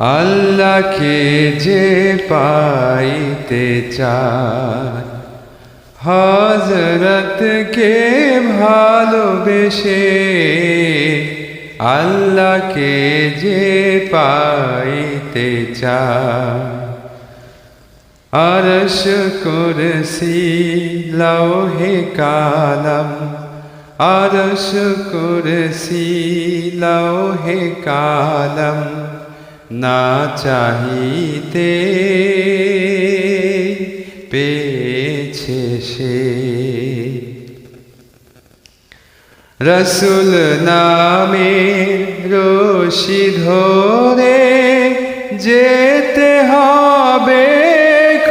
আল্লাহকে যে পাইতে চায়। হজরতকে ভালোবেসে আল্লাহকে যে পাইতে চায়। আরশ কুরসি লৌহে কালম। আরশ কুরসি লৌহে কালম। না চাহিতে পেয়েছে সে। রসুল নামে রশি ধরে যেতে হবে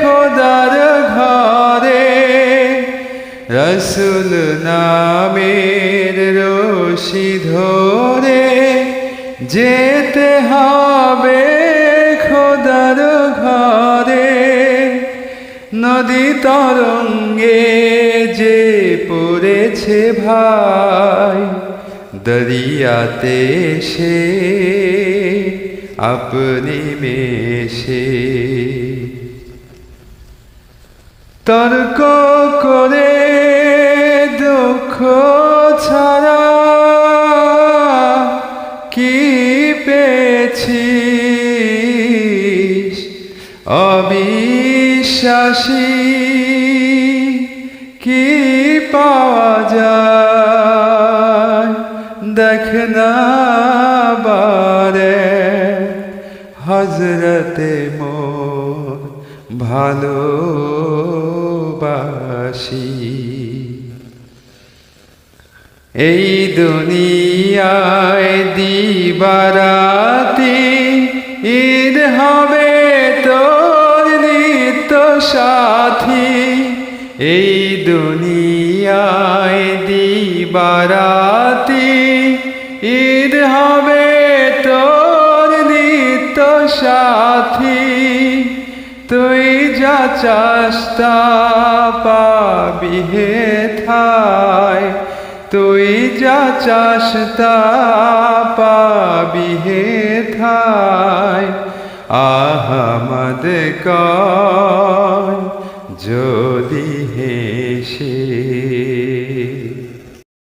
খোদার ঘরে। রসুল নামের রশি ধরে যেতে হবে খোদার ঘরে। নদী তরঙ্গে যে পড়েছে ভাই, দরিয়াতে সে আপনি মেশে। তর্ক করে পেয়েছিস। অবিশ্বাসী কি পাওয়া যায়? দেখ না বারে হজরতে মোর ভালোবাসি। এই দুনিয়ায় দিবারাতি, ঈদ হবে তোর নিত্য সাথী। এই দুনিয়ায় দিবারাতি, ঈদ হবে তোর নিত্য সাথী। তুই যা চাস্তা পাবি হে থায় তুই যা চাস্তা পাবি হে থায় আহমদ কয় যদি হেসে